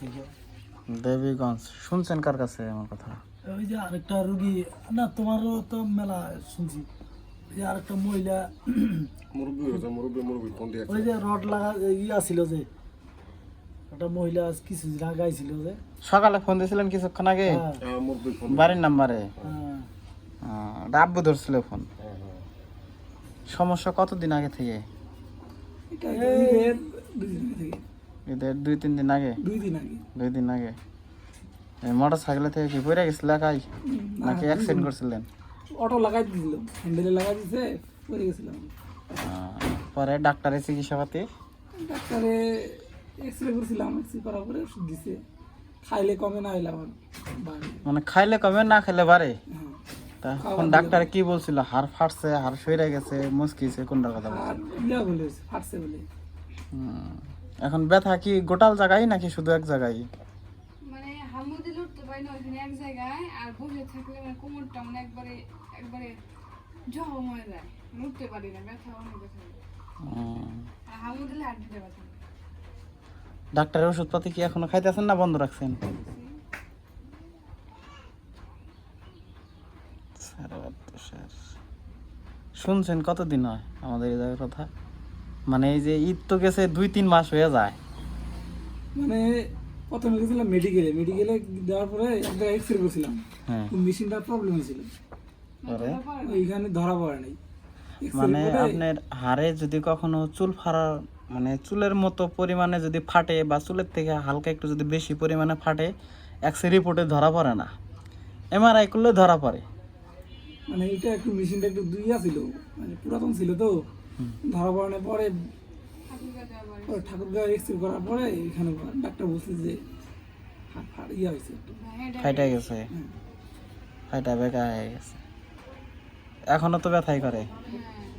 থেকে। দেবীগঞ্জ। শুনছেন কার কাছে আমার কথা? ওই যে আরেকটা রুগী না তোমারও তো মেলা শুনছি। ওই যে আরেকটা মহিলা ওই যে রড লাগা ইয়া ছিল যে একটা মহিলা কিছুদিন আগে আইছিল যে। সকালে ফোন দিয়েছিলেন কিছুক্ষণ আগে? হ্যাঁ, হ্যাঁ বাড়ির নাম্বারে? হ্যাঁ। ডাব্বু ধরছিল ফোন। হ্যাঁ হ্যাঁ। সমস্যা কতদিন আগে থেকে? দুই তিন দিন আগে। দুই দিন আগে। দুই দিন আগে। মোটর সাইকেল থেকে কি পড়ে গেছিল নাকি অ্যাক্সিডেন্ট করছিলেন? অটো লাগাই দিছিল হ্যান্ডেলে লাগাই দিছে পড়ে গেছিলাম। পরে ডাক্তারের চিকিৎসা পাতি? ডাক্তারে এক্স রে করছিলাম এক্স রে করার পরে ওষুধ দিছে। খাইলে কমে না হইলে আমার মানে খাইলে কমে না খেলে বাড়ে? হ্যাঁ। তা এখন ডাক্তার কি বলছিল? হাড় ফাটছে হাড় সইরে গেছে মুসকিছে কোনটার কথা বলছে ফাটছে বলে। এখন ব্যথা কি গোটাল জায়গায় নাকি শুধু এক জায়গায়? মানে পারি না ওইখানে এক জায়গায় আর বসে থাকলে মানে কোমরটা মানে একবারে একবারে জখম হয়ে যায়। লড়তে পারি না ব্যথা অনেক ব্যথা হুম। আর হামু দিলে ব্যথা ডাক্তারের ওষুধপাতি কি এখনও খাইতেছেন না বন্ধ রাখছেন। শুনছেন কতদিন হয় আমাদের এই জায়গার কথা? মানে এই যে ঈদ তো গেছে দুই তিন মাস হয়ে যায়। মানে প্রথমে গেছিলাম মেডিকেলে মেডিকেলে দেওয়ার পরে এক জায়গায় এক্স রে করছিলাম। হ্যাঁ। মেশিনটার প্রবলেম হয়েছিল। ওইখানে ধরা পড়ে নাই। মানে আপনার হাড়ে যদি কখনো চুল ফাড়ার মানে চুলের মতো পরিমাণে যদি ফাটে বা চুলের থেকে হালকা একটু যদি বেশি পরিমাণে ফাটে এক্স রিপোর্টে ধরা পড়ে না। এমআরআই করলে ধরা পড়ে। মানে এটা একটু মেশিনটা একটু দুইয়া ছিল। মানে পুরাতন ছিল তো। ধরা পড়ানোর পরে পরে ঠাকুরগাঁও এক্স রে করার পরে এখানে ডাক্তার বলছে যে ইয়ে ইয়া হয়েছে। ফাইটা গেছে। ফাইটা বেকা হয়ে গেছে। এখনও তো ব্যথাই করে। হ্যাঁ।